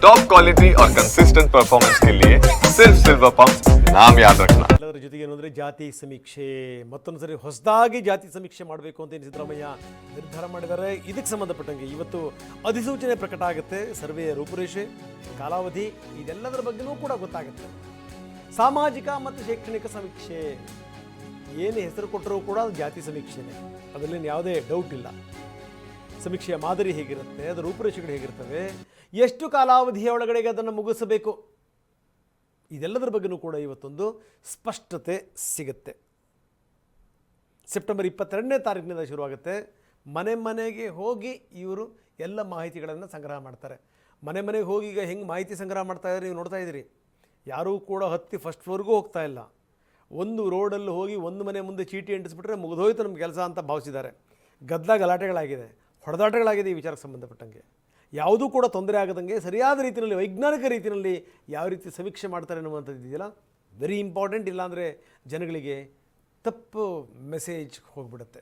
Top quality और consistent performance के लिए सिर्फ सिल्वर पंप नाम याद रखना ಎಲ್ಲದರ ಜೊತೆಗೆ ಏನು ಅಂದರೆ ಜಾತಿ ಸಮೀಕ್ಷೆ ಮತ್ತೊಂದು ಸರಿ ಹೊಸದಾಗಿ ಜಾತಿ ಸಮೀಕ್ಷೆ ಮಾಡಬೇಕು ಅಂತ ಏನು ಸಿದ್ದರಾಮಯ್ಯ ನಿರ್ಧಾರ ಮಾಡಿದ್ದಾರೆ ಇದಕ್ಕೆ ಸಂಬಂಧಪಟ್ಟಂಗೆ ಇವತ್ತು ಅಧಿಸೂಚನೆ ಪ್ರಕಟ ಆಗುತ್ತೆ ಸರ್ವೆಯ ರೂಪುರೇಷೆ ಕಾಲಾವಧಿ ಇದೆಲ್ಲದರ ಬಗ್ಗೆನೂ ಕೂಡ ಗೊತ್ತಾಗುತ್ತೆ ಸಾಮಾಜಿಕ ಮತ್ತು ಶೈಕ್ಷಣಿಕ ಸಮೀಕ್ಷೆ ಏನು ಹೆಸರು ಕೊಟ್ಟರೂ ಕೂಡ ಅದು ಜಾತಿ ಸಮೀಕ್ಷೆನೇ ಅದರಲ್ಲಿ ಯಾವುದೇ ಡೌಟ್ ಇಲ್ಲ ಸಮೀಕ್ಷೆಯ ಮಾದರಿ ಹೇಗಿರುತ್ತೆ, ಅದರ ರೂಪುರೇಷೆಗಳು ಹೇಗಿರ್ತವೆ, ಎಷ್ಟು ಕಾಲಾವಧಿಯ ಒಳಗಡೆಗೆ ಅದನ್ನು ಮುಗಿಸಬೇಕು, ಇದೆಲ್ಲದರ ಬಗ್ಗೆನೂ ಕೂಡ ಇವತ್ತೊಂದು ಸ್ಪಷ್ಟತೆ ಸಿಗುತ್ತೆ. ಸೆಪ್ಟೆಂಬರ್ ಇಪ್ಪತ್ತೆರಡನೇ ತಾರೀಕಿನಿಂದ ಶುರುವಾಗುತ್ತೆ. ಮನೆ ಮನೆಗೆ ಹೋಗಿ ಇವರು ಎಲ್ಲ ಮಾಹಿತಿಗಳನ್ನು ಸಂಗ್ರಹ ಮಾಡ್ತಾರೆ. ಮನೆ ಮನೆಗೆ ಹೋಗಿ ಈಗ ಹೆಂಗೆ ಮಾಹಿತಿ ಸಂಗ್ರಹ ಮಾಡ್ತಾ ಇದ್ದಾರೆ ನೀವು ನೋಡ್ತಾ ಇದ್ದೀರಿ. ಯಾರೂ ಕೂಡ ಹತ್ತಿ ಫಸ್ಟ್ ಫ್ಲೋರ್ಗೂ ಹೋಗ್ತಾ ಇಲ್ಲ. ಒಂದು ರೋಡಲ್ಲಿ ಹೋಗಿ ಒಂದು ಮನೆ ಮುಂದೆ ಚೀಟಿ ಎಂಟಿಸ್ಬಿಟ್ರೆ ಮುಗಿದೋಯ್ತು ನಮ್ಮ ಕೆಲಸ ಅಂತ ಭಾವಿಸಿದ್ದಾರೆ. ಗದ್ದಲ ಗಲಾಟೆಗಳಾಗಿದೆ. ಹೊಡೆದಾಟಗಳಾಗಿದೆ ಈ ವಿಚಾರಕ್ಕೆ ಸಂಬಂಧಪಟ್ಟಂಗೆ. ಯಾವುದೂ ಕೂಡ ತೊಂದರೆ ಆಗದಂಗೆ ಸರಿಯಾದ ರೀತಿಯಲ್ಲಿ, ವೈಜ್ಞಾನಿಕ ರೀತಿಯಲ್ಲಿ ಯಾವ ರೀತಿ ಸಮೀಕ್ಷೆ ಮಾಡ್ತಾರೆ ಅನ್ನುವಂಥದ್ದು ಇದೆಯಲ್ಲ? ವೆರಿ ಇಂಪಾರ್ಟೆಂಟ್ ಇಲ್ಲಾಂದರೆ ಜನಗಳಿಗೆ ತಪ್ಪು ಮೆಸೇಜ್ ಹೋಗ್ಬಿಡುತ್ತೆ.